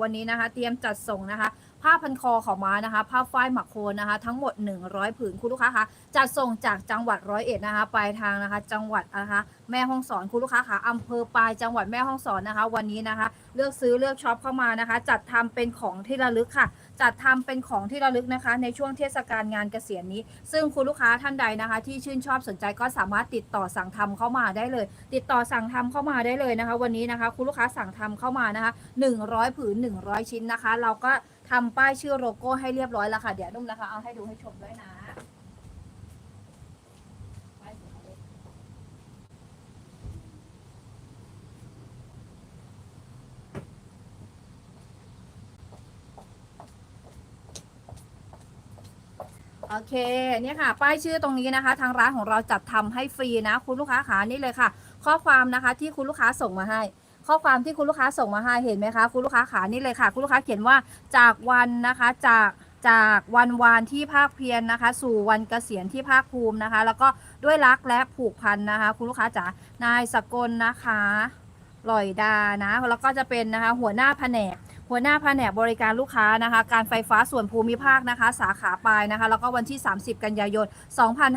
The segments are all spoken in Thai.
วันนี้นะคะ เตรียมจัดส่งนะคะ ผ้าพันคอของม้านะคะ ผ้าฝ้ายหมักโคนนะคะ ทั้งหมด 100 ผืนคุณลูกค้าคะจัดส่งจากจังหวัดร้อยเอ็ดนะคะปลายทางนะคะ จังหวัดนะคะแม่ฮ่องสอนคุณลูกค้าคะอำเภอปลายจังหวัดแม่ฮ่องสอนนะคะ วันนี้นะคะ เลือกซื้อเลือกช็อปเข้ามานะคะ จัดทำเป็นของที่ระลึกค่ะ จัดทำเป็นของที่ระลึกนะคะ ในช่วงเทศกาลงานเกษียณนี้ ซึ่งคุณลูกค้าท่านใดนะคะ ที่ชื่นชอบสนใจก็สามารถติดต่อสั่งทำเข้ามาได้เลย ติดต่อสั่งทำเข้ามาได้เลยนะคะ วันนี้นะคะ คุณลูกค้าสั่งทำเข้ามานะคะ 100 ผืน 100 ชิ้นนะคะ เราก็ทำป้ายชื่อโลโก้ให้เรียบร้อยแล้วค่ะ เดี๋ยวนุ่มนะคะ เอาให้ดูให้ชมด้วยนะโอเคเนี่ยค่ะ ป้ายชื่อตรงนี้นะคะ ทางร้านของเราจัดทำให้ฟรีนะ คุณลูกค้าขานี่เลยค่ะ ข้อความนะคะที่คุณลูกค้าส่งมาให้ ข้อความที่คุณลูกค้าส่งมาให้เห็นไหมคะ คุณลูกค้าขานี่เลยค่ะ คุณลูกค้าเขียนว่าจากวันนะคะจากจากวันวานที่ภาคเพียรนะคะ สู่วันเกษียณที่ภาคภูมินะคะ แล้วก็ด้วยรักและผูกพันนะคะ คุณลูกค้าจ๋านายสกลนะคะลอยดานะแล้วก็จะเป็นนะคะ หัวหน้าแผนก หัวหน้าแผนกบริการลูกค้านะคะ การไฟฟ้าส่วนภูมิภาคนะคะ สาขาปลายนะคะ แล้วก็วันที่ 30 กันยายน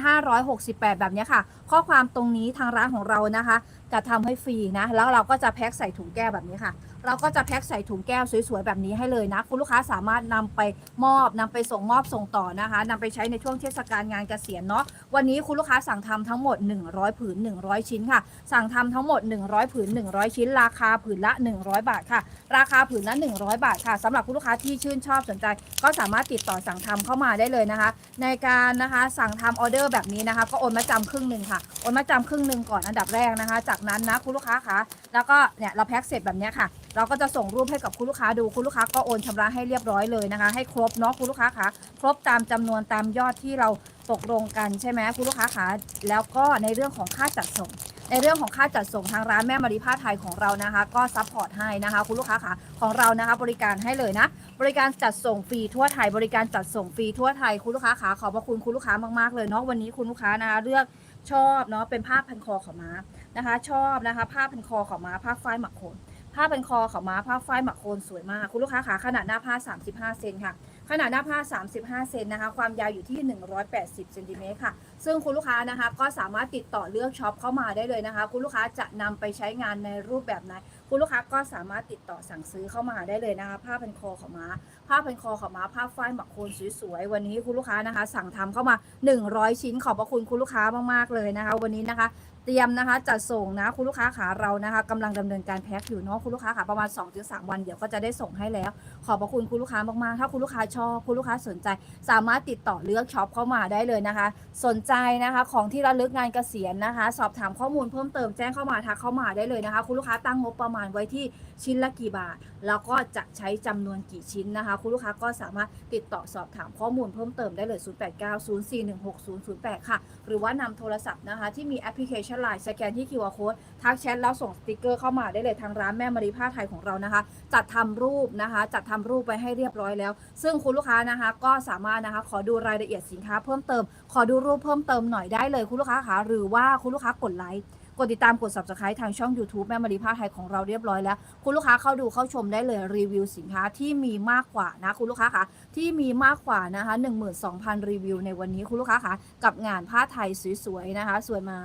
2568 แบบนี้ค่ะ ข้อความตรงนี้ทางร้านของเรานะคะจะทำให้ฟรีนะ แล้วเราก็จะแพ็คใส่ถุงแก้วแบบนี้ค่ะ เราก็จะแพ็คใส่ถุงแก้วสวยๆแบบนี้ให้เลยนะ คุณลูกค้าสามารถนำไปมอบนำไปส่งมอบส่งต่อนะคะนำไปใช้ในช่วงเทศกาลงานเกษียณเนาะวันนี้คุณลูกค้าสั่งทำทั้งหมด 100 ผืน 100 ชิ้นค่ะ สั่งทำทั้งหมด 100 ผืน 100 ชิ้น ราคาผืนละ 100 บาทค่ะ ราคาผืนละ 100 บาทค่ะสำหรับคุณลูกค้าที่ชื่นชอบสนใจ ก็สามารถติดต่อสั่งทำเข้ามาได้เลยนะคะ ในการนะคะสั่งทำออเดอร์แบบนี้นะคะ ก็โอนมาจำครึ่งหนึ่งค่ะโอนมาจำครึ่งหนึ่งก่อนอันดับแรกนะคะ จากนั้นนะคุณลูกค้าคะแล้วก็เนี่ยเราแพ็คเสร็จแบบนี้ค่ะเราก็จะส่งรูปให้กับคุณลูกค้าดูคุณลูกค้าก็โอนชำระให้เรียบร้อยเลยนะคะ ให้ครบเนาะคุณลูกค้าคะครบตามจำนวนตามยอดที่เราตกลงกันใช่ไหมคุณลูกค้าคะแล้วก็ในเรื่องของค่าจัดส่ง ในเรื่องของค่าจัดส่งทางร้านแม่มารีผ้าไทยของเรานะคะ ก็ซัพพอร์ตให้นะคะคุณลูกค้าคะของเรานะคะ บริการให้เลยนะ บริการจัดส่งฟรีทั่วไทย บริการจัดส่งฟรีทั่วไทยคุณลูกค้าขาขอบพระคุณคุณลูกค้ามากๆเลยเนาะวันนี้คุณลูกค้านะคะเลือกชอบเนาะเป็นผ้าพันคอขาวม้านะคะ ชอบนะคะ ผ้าพันคอขาวม้าผ้าฝ้ายหมักโคน ผ้าพันคอขาวม้าผ้าฝ้ายหมักโคนสวยมาก คุณลูกค้าขาขนาดหน้าผ้า 35 เซนค่ะ ขนาดหน้าผ้า 35 เซนนะคะ ความยาวอยู่ที่ 180 เซนติเมตรค่ะ ซึ่งคุณลูกค้านะคะก็สามารถติดต่อเลือกช็อปเข้ามาได้เลยนะคะ คุณลูกค้าจะนำไปใช้งานในรูปแบบไหนคุณลูกค้าก็สามารถติดต่อสั่งซื้อเข้ามาได้เลยนะคะ ผ้าพันคอของม้า ผ้าพันคอของม้า ผ้าฝ้ายหมักโคนสวยๆ วันนี้คุณลูกค้านะคะ สั่งทำเข้ามา 100 ชิ้นขอบพระคุณคุณลูกค้ามากๆเลยนะคะ วันนี้นะคะ ตรียมนะคะจัดส่งนะคุณลูกค้าขาเรานะคะกำลังดำเนินการแพ็คอยู่เนาะคุณลูกค้าขาประมาณ 2-3 วันเดี๋ยวก็จะได้ส่งให้แล้ว ขอบพระคุณคุณลูกค้ามากๆ ถ้าคุณลูกค้าชอบคุณลูกค้าสนใจ สามารถติดต่อเลือกช็อปเข้ามาได้เลยนะคะ สนใจนะคะของที่ระลึกงานเกษียณนะคะ สอบถามข้อมูลเพิ่มเติมแจ้งเข้ามาทักเข้ามาได้เลยนะคะ คุณลูกค้าตั้งงบประมาณไว้ที่ ชิ้นละกี่บาท แล้วก็จะใช้จำนวนกี่ชิ้นนะคะ คุณลูกค้าก็สามารถติดต่อสอบถามข้อมูลเพิ่มเติมได้เลย 0890416008 ค่ะ หรือว่านำโทรศัพท์นะคะ ที่มีแอปพลิเคชัน Line สแกนที่ QR Code ทักแชทแล้วส่งสติกเกอร์เข้ามาได้เลยทางร้านแม่มารีผ้าไทยของเรานะคะ จัดทำรูปนะคะ จัดทำรูปไปให้เรียบร้อยแล้ว ซึ่งคุณลูกค้านะคะก็สามารถนะคะขอดูรายละเอียดสินค้าเพิ่มเติม ขอดูรูปเพิ่มเติมหน่อยได้เลยคุณลูกค้าคะหรือว่าคุณลูกค้ากดไลค์ กดติดตามกด subscribe ทางช่อง YouTube แม่มารีผ้าไทยของเราเรียบร้อยแล้ว คุณลูกค้าเข้าดูเข้าชมได้เลยรีวิวสินค้าที่มีมากกว่านะคุณลูกค้าคะที่มีมากกว่านะคะ12,000 รีวิวในวันนี้คุณลูกค้าคะกับงานผ้าไทยสวยๆนะคะ สวยไม้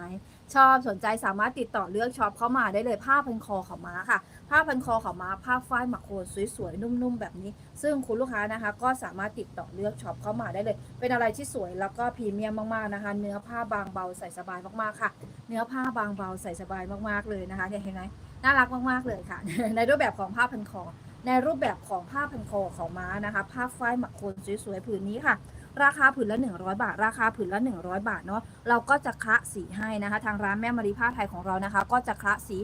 ชอบสนใจสามารถติดต่อเลือกช็อปเข้ามาได้เลยผ้าพันคอของม้าค่ะ ผ้าพันคอของม้าผ้าฝ้ายหมักโคนสวยๆนุ่มๆแบบนี้ ซึ่งคุณลูกค้านะคะ ก็สามารถติดต่อเลือกช็อปเข้ามาได้เลย เป็นอะไรที่สวยแล้วก็พรีเมียมมากๆนะคะ เนื้อผ้าบางเบาใส่สบายมากๆค่ะ เนื้อผ้าบางเบาใส่สบายมากๆเลยนะคะเห็นไหมน่ารักมากๆเลยค่ะ ในรูปแบบของผ้าพันคอในรูปแบบของผ้าพันคอของม้านะคะ ผ้าฝ้ายหมักโคนสวยๆผืนนี้ค่ะ ราคาผืนละ 100 บาท ราคาผืนละ 100 บาทเนาะเราก็จะคละสีให้นะคะ ทางร้านแม่มารีผ้าไทยของเรานะคะ ก็จะคละสี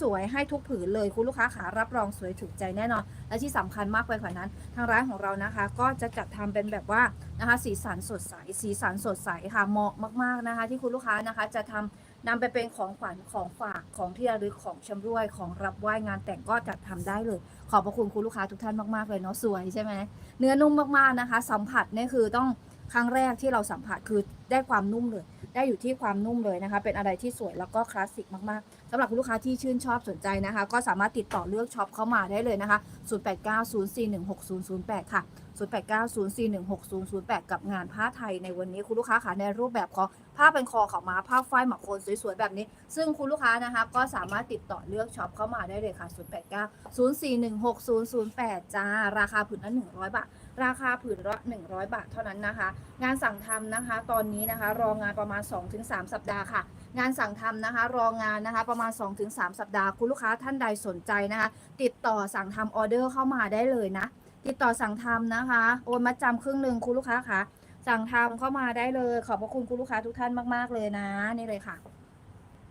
สวยๆให้ทุกผืนเลยคุณลูกค้าขารับรองสวยถูกใจแน่นอน และที่สำคัญมากไปกว่านั้น ทางร้านของเรานะคะ ก็จะจัดทำเป็นแบบว่านะคะ สีสันสดใส สีสันสดใสค่ะเหมาะมากๆนะคะ ที่คุณลูกค้านะคะจะทำ นำไปเป็นของขวัญของฝากของที่ระลึกของชำรวยของรับไหว้งานแต่งก็จัดทำได้เลย ขอบพระคุณคุณลูกค้าทุกท่านมากๆเลยเนาะสวยใช่ไหมเนื้อนุ่มมากๆนะคะ สัมผัสนี่คือต้องครั้งแรกที่เราสัมผัสคือได้ความนุ่มเลย ได้อยู่ที่ความนุ่มเลยนะคะ เป็นอะไรที่สวยแล้วก็คลาสสิกมากๆสำหรับคุณลูกค้าที่ชื่นชอบสนใจนะคะ ก็สามารถติดต่อเลือกช็อปเข้ามาได้เลยนะคะ 0890416008 ค่ะ 0890416008 กับงานผ้าไทยในวันนี้คุณลูกค้าค่ะในรูปแบบของผ้าเป็นคอขาวม้าผ้าฝ้ายหมักโคนสวยๆแบบนี้ ซึ่งคุณลูกค้านะคะก็สามารถติดต่อเลือกช็อปเข้ามาได้เลยค่ะ 0890416008 จ้า ราคาผืนละ100 บาท ราคาผืนละ100 บาทเท่านั้นนะคะ งานสั่งทำนะคะ ตอนนี้นะคะ รองานประมาณ 2-3 สัปดาห์ค่ะงานสั่งทำนะคะ รองานนะคะ ประมาณ 2-3 สัปดาห์ คุณลูกค้าท่านใดสนใจนะคะ ติดต่อสั่งทำออเดอร์เข้ามาได้เลยนะ ติดต่อสั่งทำนะคะ โอนมาจำครึ่งหนึ่งคุณลูกค้าคะสั่งทำเข้ามาได้เลย ขอบพระคุณคุณลูกค้าทุกท่านมาก ๆ เลยนะนี่เลยค่ะ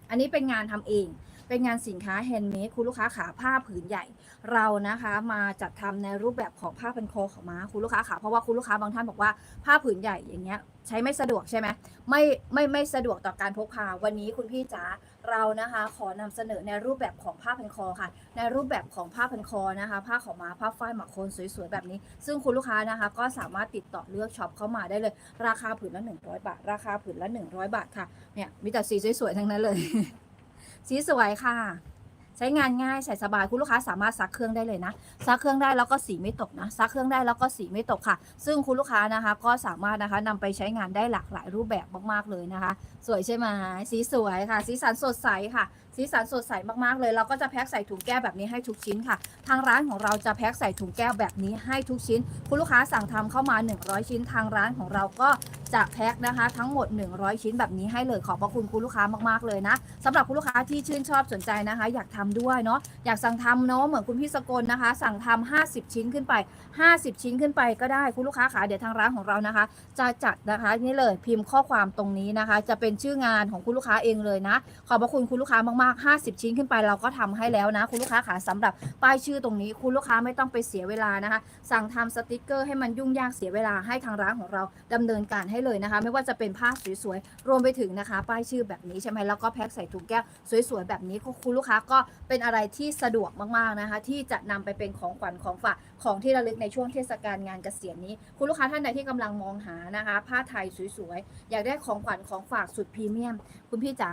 อันนี้เป็นงานทำเอง เป็นงานสินค้าแฮนด์เมดคุณลูกค้าขาผ้าผืนใหญ่ เรานะคะมาจัดทำในรูปแบบของผ้าพันคอของม้าคุณลูกค้าขาเพราะว่าคุณลูกค้าบางท่านบอกว่าผ้าผืนใหญ่อย่างเงี้ย ใช้ไม่สะดวกใช่ไหมไม่ไม่ไม่สะดวกต่อการพกพาวันนี้คุณพี่จ๋า เรานะคะขอนำเสนอในรูปแบบของผ้าพันคอค่ะ ในรูปแบบของผ้าพันคอนะคะ ผ้าของมาผ้าฝ้ายหมักโคนสวยๆแบบนี้ ซึ่งคุณลูกค้านะคะ ก็สามารถติดต่อเลือกช็อปเข้ามาได้เลย ราคาผืนละ100 บาท ราคาผืนละ 100 บาทค่ะเนี่ยมีแต่สีสวยๆทั้งนั้นเลย สีสวยค่ะ ใช้งานง่ายใส่สบายคุณลูกค้าสามารถซักเครื่องได้เลยนะซักเครื่องได้แล้วก็สีไม่ตกนะซักเครื่องได้แล้วก็สีไม่ตกค่ะ ซึ่งคุณลูกค้านะคะ ก็สามารถนะคะนำไปใช้งานได้หลากหลายรูปแบบมากๆเลยนะคะ สวยใช่ไหมสีสวยค่ะ สีสันสดใสค่ะ สีสันสดใสมากๆเลย เราก็จะแพ็คใส่ถุงแก้วแบบนี้ให้ทุกชิ้นค่ะ ทางร้านของเราจะแพ็คใส่ถุงแก้วแบบนี้ให้ทุกชิ้น คุณลูกค้าสั่งทำเข้ามา 100 ชิ้น ทางร้านของเราก็จะแพ็คนะคะ ทั้งหมด 100 ชิ้นแบบนี้ให้เลยขอบพระคุณคุณลูกค้ามากๆเลยนะสำหรับคุณลูกค้าที่ชื่นชอบสนใจนะคะ อยากทำด้วยเนาะอยากสั่งทำเนาะเหมือนคุณพี่สกลนะคะ สั่งทำ50 ชิ้นขึ้นไป 50 ชิ้นขึ้นไปก็ได้คุณลูกค้าขาเดี๋ยวทางร้านของเรานะคะ จะจัดนะคะนี่เลยพิมพ์ข้อความตรงนี้นะคะ จะเป็นชื่องานของคุณลูกค้าเองเลยนะ ขอบพระคุณคุณลูกค้ามากๆ50 ชิ้นขึ้นไปเราก็ทำให้แล้วนะ คุณลูกค้าขาสำหรับป้ายชื่อตรงนี้ คุณลูกค้าไม่ต้องไปเสียเวลานะคะ สั่งทำสติกเกอร์ให้มันยุ่งยากเสียเวลาให้ทางร้านของเราดำเนินการให้เลยนะคะ ไม่ว่าจะเป็นผ้าสวยๆรวมไปถึงนะคะ ป้ายชื่อแบบนี้ใช่ไหมแล้วก็แพ็คใส่ถุงแก้วสวยๆแบบนี้คุณลูกค้าก็เป็นอะไรที่สะดวกมากๆนะคะ ที่จะนำไปเป็นของขวัญของฝากของที่ระลึกในช่วงเทศกาลงานเกษียณนี้ คุณลูกค้าท่านใดที่กำลังมองหานะคะ ผ้าไทยสวยๆอยากได้ของขวัญของฝากสุดพรีเมียม คุณพี่จ๋า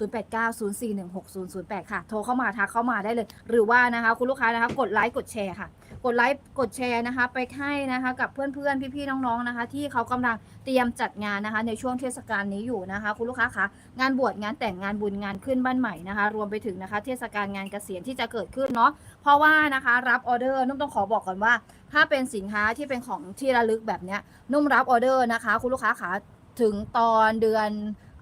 0890416008 ค่ะ โทรเข้ามาทักเข้ามาได้เลย หรือว่านะคะคุณลูกค้านะคะกดไลค์กดแชร์ค่ะ กดไลค์กดแชร์นะคะ ไปให้นะคะกับเพื่อนๆพี่ๆน้องๆนะคะ ที่เขากำลังเตรียมจัดงานนะคะ ในช่วงเทศกาลนี้อยู่นะคะ คุณลูกค้าคะงานบวชงานแต่งงานบุญงานขึ้นบ้านใหม่นะคะ รวมไปถึงนะคะ เทศกาลงานเกษียณที่จะเกิดขึ้นเนาะเพราะว่านะคะรับออเดอร์นุ่มต้องขอบอกก่อนว่า ถ้าเป็นสินค้าที่เป็นของที่ระลึกแบบเนี้ยนุ่มรับออเดอร์นะคะ คุณลูกค้าคะถึงตอนเดือน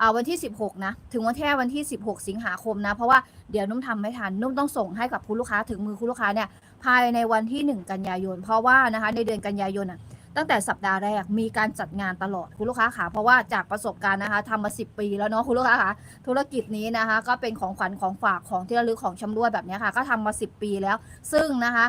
อ่าวันที่ 16 นะ ถึงวันแค่วันที่ 16 สิงหาคมนะ เพราะว่าเดี๋ยวนุ่มทำไม่ทัน นุ่มต้องส่งให้กับคุณลูกค้าถึงมือคุณลูกค้าเนี่ยภายในวันที่ 1 กันยายน เพราะว่านะคะในเดือนกันยายนอะตั้งแต่สัปดาห์แรกมีการจัดงานตลอดคุณลูกค้าค่ะเพราะว่าจากประสบการณ์นะคะทำมา 10 ปีแล้วเนาะคุณลูกค้าค่ะธุรกิจนี้นะคะ ก็เป็นของขวัญของฝากของที่ระลึกของชำรวยแบบนี้ค่ะ ก็ทำมา 10 ปีแล้ว ซึ่งนะคะ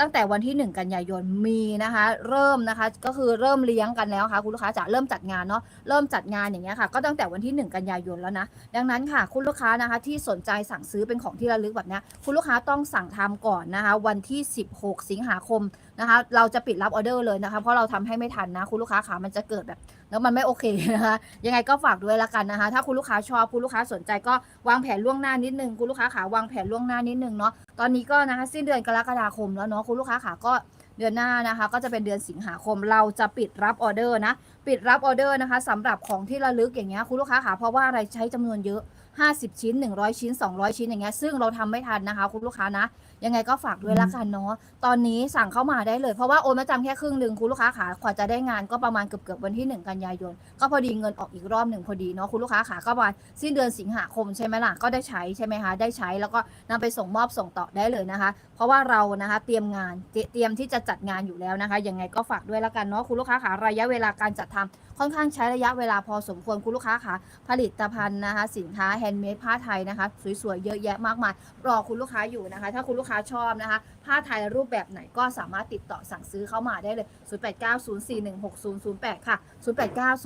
ตั้งแต่วันที่ 1 กันยายนมีนะคะ เริ่มนะคะก็คือเริ่มเลี้ยงกันแล้วค่ะคุณลูกค้าจะเริ่มจัดงานเนาะเริ่มจัดงานอย่างเงี้ยค่ะ ก็ตั้งแต่วันที่ 1 กันยายนแล้วนะ ดังนั้นค่ะ คุณลูกค้านะคะที่สนใจสั่งซื้อเป็นของที่ระลึกแบบเนี้ยคุณลูกค้าต้องสั่งทำก่อนนะคะ วันที่ 16 สิงหาคมนะคะ เราจะปิดรับออเดอร์เลยนะคะ เพราะเราทำให้ไม่ทันนะ คุณลูกค้าขามันจะเกิดแบบ แล้วมันไม่โอเคนะคะ ยังไงก็ฝากด้วยละกันนะคะ ถ้าคุณลูกค้าชอบคุณลูกค้าสนใจก็วางแผนล่วงหน้านิดนึงคุณลูกค้าขาวางแผนล่วงหน้านิดนึงเนาะตอนนี้ก็นะคะสิ้นเดือนกรกฎาคมแล้วเนาะคุณลูกค้าขาก็เดือนหน้านะคะ ก็จะเป็นเดือนสิงหาคมเราจะปิดรับออเดอร์นะ ปิดรับออเดอร์นะคะสำหรับของที่ระลึกอย่างเงี้ยคุณลูกค้าขาเพราะว่าอะไรใช้จำนวนเยอะ 50 ชิ้น 100 ชิ้น 200 ชิ้นอย่างเงี้ยซึ่งเราทำไม่ทันนะคะ คุณลูกค้านะ ยังไงก็ฝากด้วยละกันเนาะตอนนี้สั่งเข้ามาได้เลย เพราะว่าโอนมาจำแค่ครึ่งหนึ่งคุณลูกค้าขากว่าจะได้งานก็ประมาณเกือบเกือบๆวันที่ 1 กันยายน ก็พอดีเงินออกอีกรอบหนึ่งพอดีเนาะคุณลูกค้าขาก็ประมาณสิ้นเดือนสิงหาคมใช่ไหมล่ะก็ได้ใช้ใช่ไหมคะได้ใช้แล้วก็นำไปส่งมอบส่งต่อได้เลยนะคะ เพราะว่าเรานะคะเตรียมงานเตเตรียมที่จะจัดงานอยู่แล้วนะคะยังไงก็ฝากด้วยละกันเนาะคุณลูกค้าขาระยะเวลาการจัดทำค่อนข้างใช้ระยะเวลาพอสมควรคุณลูกค้าขาผลิตภัณฑ์นะคะ สินค้าแฮนด์เมดผ้าไทยนะคะ สวยๆ เยอะแยะมากมาย รอคุณลูกค้าอยู่นะคะ ถ้าคุณลูกค้าชอบนะคะ ผ้าไทยรูปแบบไหนก็สามารถติดต่อสั่งซื้อเข้ามาได้เลย 0890416008 ค่ะ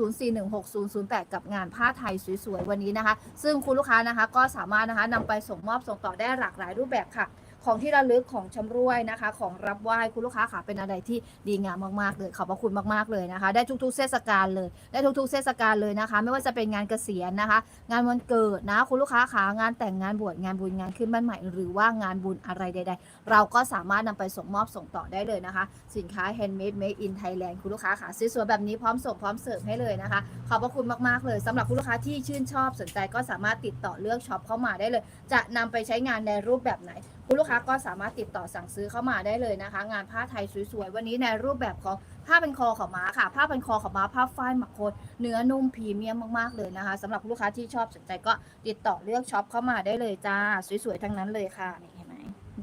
0890416008 กับงานผ้าไทยสวยๆ วันนี้นะคะ ซึ่งคุณลูกค้านะคะก็สามารถนะคะนำไปส่งมอบส่งต่อได้หลากหลายรูปแบบค่ะ ของที่ระลึกของชำร่วยนะคะ ของรับไหว้คุณลูกค้าค่ะเป็นอะไรที่ดีงามมากๆเลยขอบพระคุณมากๆเลยนะคะ ได้ทุกๆเทศกาลเลย ได้ทุกๆเทศกาลเลยนะคะ ไม่ว่าจะเป็นงานเกษียณนะคะ งานวันเกิดนะคุณลูกค้าขางานแต่งงานบวชงานบุญงานขึ้นบ้านใหม่ หรือว่างานบุญอะไรใด ๆ เราก็สามารถนำไปส่งมอบส่งต่อได้เลยนะคะ สินค้า handmade made in Thailand คุณลูกค้าค่ะสวยๆแบบนี้พร้อมส่งพร้อมเสิร์ฟให้เลยนะคะ ขอบพระคุณมากๆเลยสำหรับคุณลูกค้าที่ชื่นชอบสนใจก็สามารถติดต่อเลือกช็อปเข้ามาได้เลย จะนำไปใช้งานในรูปแบบไหน คุณลูกค้าก็สามารถติดต่อสั่งซื้อเข้ามาได้เลยนะคะ งานผ้าไทยสวยๆ วันนี้ในรูปแบบของผ้าเป็นคอขาวม้าค่ะ ผ้าเป็นคอขาวม้าผ้าฝ้ายหมักโคนเนื้อนุ่มพรีเมียมมากๆเลยนะคะสำหรับลูกค้าที่ชอบสนใจก็ติดต่อเลือกช็อปเข้ามาได้เลยจ้าสวยๆทั้งนั้นเลยค่ะนี่เห็นไหม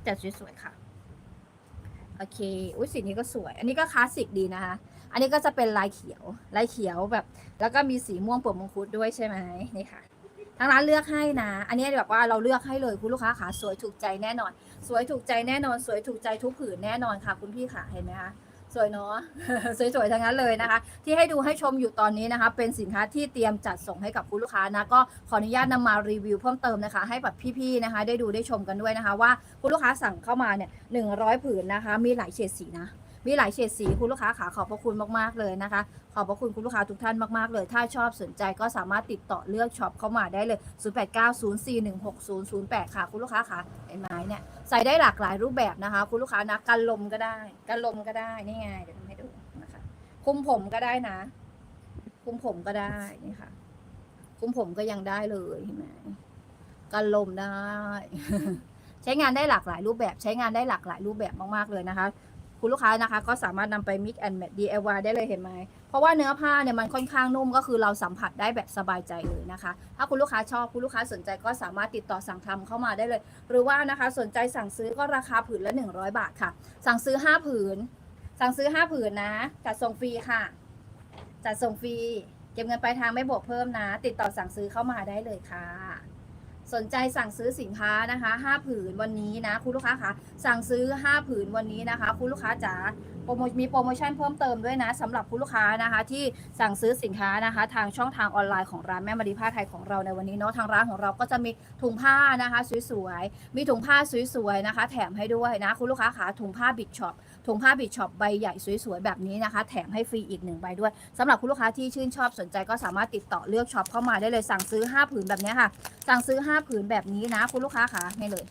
แต่สวยๆค่ะโอเค อุ้ยสีนี้ก็สวย อันนี้ก็คลาสสิกดีนะคะ อันนี้ก็จะเป็นลายเขียว ลายเขียวแบบ แล้วก็มีสีม่วงเปิดมงคุดด้วยใช่ไหมนี่ค่ะ ทางร้านเลือกให้นะ อันนี้แบบว่าเราเลือกให้เลยคุณลูกค้าขาสวยถูกใจแน่นอน สวยถูกใจแน่นอน สวยถูกใจทุกผืนแน่นอนค่ะ คุณพี่ขาเห็นไหมคะสวยเนาะสวยๆทั้งนั้นเลยนะคะ ที่ให้ดูให้ชมอยู่ตอนนี้นะคะ เป็นสินค้าที่เตรียมจัดส่งให้กับคุณลูกค้านะก็ขออนุญาตนำมารีวิวเพิ่มเติมนะคะ ให้แบบพี่ๆนะคะ ได้ดูได้ชมกันด้วยนะคะ ว่าคุณลูกค้าสั่งเข้ามาเนี่ยหนึ่งร้อยผืนนะคะ มีหลายเฉดสีนะ มีหลายเฉดสีคุณลูกค้าขาขอบพระคุณมากๆเลยนะคะ ขอบพระคุณคุณลูกค้าทุกท่านมากๆเลย ถ้าชอบสนใจก็สามารถติดต่อเลือกช็อปเข้ามาได้เลย 0890416008 ค่ะ คุณลูกค้าค่ะไอ้ไม้เนี่ยใส่ได้หลากหลายรูปแบบนะคะ คุณลูกค้านะกันลมก็ได้ กันลมก็ได้นี่ไงเดี๋ยวทำให้ดูนะคะคุมผมก็ได้นะ คุมผมก็ได้นี่ค่ะ คุมผมก็ยังได้เลยเห็นไหมกันลมได้ ใช้งานได้หลากหลายรูปแบบ ใช้งานได้หลากหลายรูปแบบมากๆเลยนะคะ คุณลูกค้านะคะ ก็สามารถนำไป mix and match DIY ได้เลยเห็นไหม เพราะว่าเนื้อผ้าเนี่ยมันค่อนข้างนุ่มก็คือเราสัมผัสได้แบบสบายใจเลยนะคะ ถ้าคุณลูกค้าชอบคุณลูกค้าสนใจก็สามารถติดต่อสั่งทำเข้ามาได้เลย หรือว่านะคะสนใจสั่งซื้อก็ราคาผืนละ 100 บาทค่ะ สั่งซื้อ 5 ผืน สั่งซื้อ 5 ผืนนะจัดส่งฟรีค่ะจัดส่งฟรีเก็บเงินปลายทางไม่บวกเพิ่มนะ ติดต่อสั่งซื้อเข้ามาได้เลยค่ะ สนใจสั่งซื้อสินค้านะคะ5ผืนวันนี้นะคุณลูกค้าคะสั่งซื้อ 5 ผืนวันนี้นะคะ คุณลูกค้าจ๋าโปรโมมีโปรโมชั่นเพิ่มเติมด้วยนะสำหรับคุณลูกค้านะคะ ที่สั่งซื้อสินค้านะคะ ทางช่องทางออนไลน์ของร้านแม่มารีผ้าไทยของเราในวันนี้เนาะทางร้านของเราก็จะมีถุงผ้านะคะสวยๆมีถุงผ้าสวยๆนะคะ แถมให้ด้วยนะคุณลูกค้าขาถุงผ้าบิดช็อปถุงผ้าบิดช็อปใบใหญ่สวยๆแบบนี้นะคะ แถมให้ฟรีอีกหนึ่งใบด้วยสำหรับคุณลูกค้าที่ชื่นชอบสนใจก็สามารถติดต่อเลือกช็อปเข้ามาได้เลยสั่งซื้อ 5 ผืนแบบนี้ค่ะ สั่งซื้อ 5ผืนแบบนี้นะ คุณลูกค้าค่ะให้เลย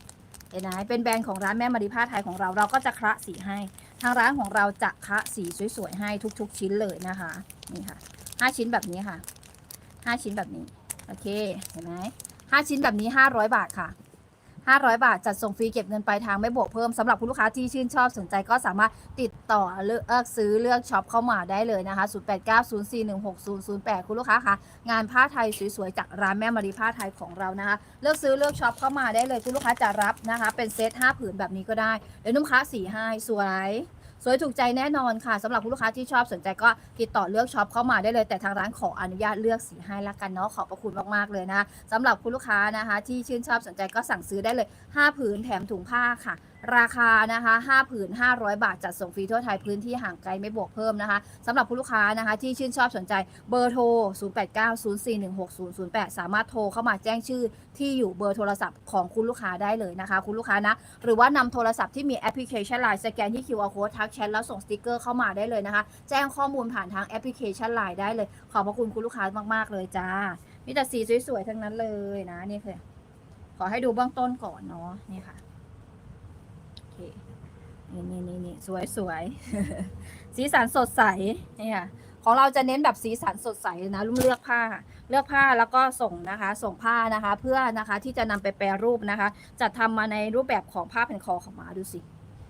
เห็นไหมเป็นแบรนด์ของร้านแม่มาริผ้าไทยของเราเราก็จะคละสีให้ ทางร้านของเราจะคละสีสวยๆให้ทุก ๆ ชิ้นเลยนะคะนี่ค่ะห้าชิ้นแบบนี้ค่ะห้าชิ้นแบบนี้โอเคเห็นไหมห้าชิ้นแบบนี้ห้าร้อยบาทค่ะ 500 บาท จัดส่งฟรีเก็บเงินปลายทางไม่บวกเพิ่มสำหรับคุณลูกค้าที่ชื่นชอบสนใจก็สามารถติดต่อเลือกซื้อเลือกช็อปเข้ามาได้เลยนะคะ 0890416008 คุณลูกค้าคะงานผ้าไทยสวยๆ จากร้านแม่มารีผ้าไทยของเรานะคะ เลือกซื้อเลือกช็อปเข้ามาได้เลยคุณลูกค้าจะรับนะคะ เป็นเซต5ผืนแบบนี้ก็ได้เดี๋ยวนุ่มค้าสีให้สวย สวยถูกใจแน่นอนค่ะสำหรับคุณลูกค้าที่ชอบสนใจก็ติดต่อเลือกช็อปเข้ามาได้เลย แต่ทางร้านขออนุญาตเลือกสีให้ละกันเนาะขอบพระคุณมากๆเลยนะสำหรับคุณลูกค้านะคะ ที่ชื่นชอบสนใจก็สั่งซื้อได้เลย 5 ผืนแถมถุงผ้าค่ะ ราคานะคะ5ผืน 500 บาทจัดส่งฟรีทั่วไทยพื้นที่ห่างไกลไม่บวกเพิ่มนะคะสำหรับคุณลูกค้านะคะที่ชื่นชอบสนใจเบอร์โทร 0890416008 สามารถโทรเข้ามาแจ้งชื่อที่อยู่เบอร์โทรศัพท์ของคุณลูกค้าได้เลยนะคะ คุณลูกค้านะหรือว่านำโทรศัพท์ที่มีแอปพลิเคชัน Line สแกนที่ QR code ทักแชทแล้วส่งสติกเกอร์เข้ามาได้เลยนะคะ แจ้งข้อมูลผ่านทางแอปพลิเคชัน Line ได้เลย ขอบพระคุณคุณลูกค้ามากๆเลยจ้ามีแต่สีสวยๆทั้งนั้นเลยนะนี่คือขอให้ดูเบื้องต้นก่อนเนาะนี่ค่ะ นี่นี่นี่นี่สวยสวยสีสันสดใสนี่ค่ะของเราจะเน้นแบบสีสันสดใสนะรุ่มเลือกผ้า เลือกผ้าแล้วก็ส่งนะคะ ส่งผ้านะคะ เพื่อนะคะที่จะนำไปแปรรูปนะคะ จัดทำมาในรูปแบบของผ้าเป็นคอของหมาดูสิ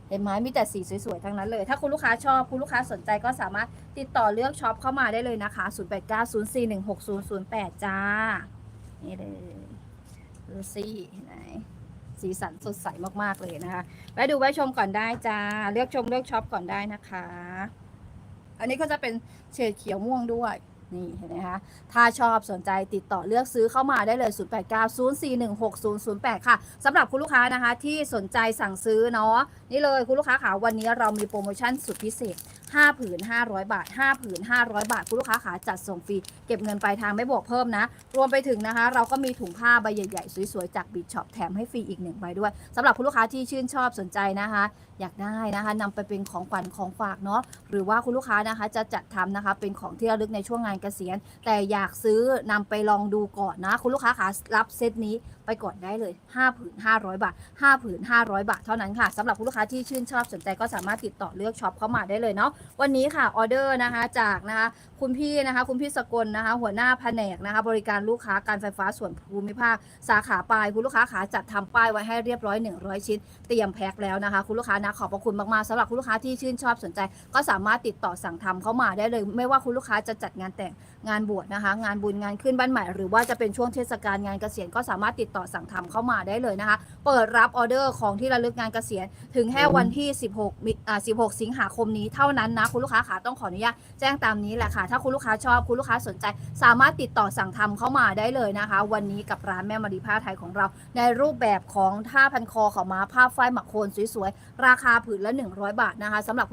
เห็นไหมมีแต่สีสวยๆทั้งนั้นเลย ถ้าคุณลูกค้าชอบคุณลูกค้าสนใจก็สามารถติดต่อเลือกช็อปเข้ามาได้เลยนะคะ 0890416008 จ้า นี่เลยดูสิเห็นไหม สีสันสดใสมากๆเลยนะคะแวะดูแวะชมก่อนได้จ้า เลือกชมเลือกช็อปก่อนได้นะคะ อันนี้ก็จะเป็นเฉดเขียวม่วงด้วยนี่เห็นไหมคะถ้าชอบสนใจติดต่อเลือกซื้อเข้ามาได้เลย 0890416008 ค่ะสำหรับคุณลูกค้านะคะที่สนใจสั่งซื้อเนาะนี่เลยคุณลูกค้าค่ะวันนี้เรามีโปรโมชั่นสุดพิเศษ 5 ผืน 500 บาท 5 ผืน 500 บาท คุณลูกค้าขาจัดส่งฟรี เก็บเงินปลายทางไม่บวกเพิ่มนะ รวมไปถึงนะคะ เราก็มีถุงผ้าใบใหญ่ ๆ สวย ๆ จากบิชช็อปแถมให้ฟรีอีกหนึ่งใบด้วยสำหรับคุณลูกค้าที่ชื่นชอบสนใจนะคะอยากได้นะคะนำไปเป็นของขวัญของฝากเนาะหรือว่าคุณลูกค้านะคะจะจัดทำนะคะเป็นของที่ระลึกในช่วงงานเกษียณ แต่อยากซื้อนำไปลองดูก่อนนะ คุณลูกค้าขารับเซตนี้ไปก่อนได้เลย 5 ผืน 500 บาท 5 ผืน 500 บาท เท่านั้นค่ะสำหรับคุณลูกค้าที่ชื่นชอบสนใจก็สามารถติดต่อเลือกช็อปเข้ามาได้เลยเนาะวันนี้ค่ะออเดอร์นะคะจากนะคะคุณพี่นะคะคุณพี่สกลนะคะหัวหน้าแผนกนะคะบริการลูกค้าการไฟฟ้าส่วนภูมิภาคสาขาปลายคุณลูกค้าขาจัดทำป้ายไว้ให้เรียบร้อย 100 ชิ้น เตรียมแพ็คแล้วนะคะคุณลูกค้านะขอบพระคุณมากๆสำหรับคุณลูกค้าที่ชื่นชอบสนใจ ก็สามารถติดต่อสั่งทำเข้ามาได้เลย ไม่ว่าคุณลูกค้าจะจัดงานแต่งงานบวชนะคะ งานบุญงานขึ้นบ้านใหม่ หรือว่าจะเป็นช่วงเทศกาลงานเกษียณก็สามารถติดต่อสั่งทำเข้ามาได้เลยนะคะ เปิดรับออเดอร์ของที่ระลึกงานเกษียณถึงแค่วันที่ 16มิอ่า16 สิงหาคมนี้เท่านั้นนะคุณลูกค้าขาต้องขออนุญาตแจ้งตามนี้แหละค่ะ ถ้าคุณลูกค้าชอบคุณลูกค้าสนใจ สามารถติดต่อสั่งทำเข้ามาได้เลยนะคะ วันนี้กับร้านแม่มารีผ้าไทยของเรา ในรูปแบบของท่าพันคอขาม้าผ้าฝ้ายหมักโคนสวยๆราราคาผืนละ 100 บาทนะคะสำหรับผู้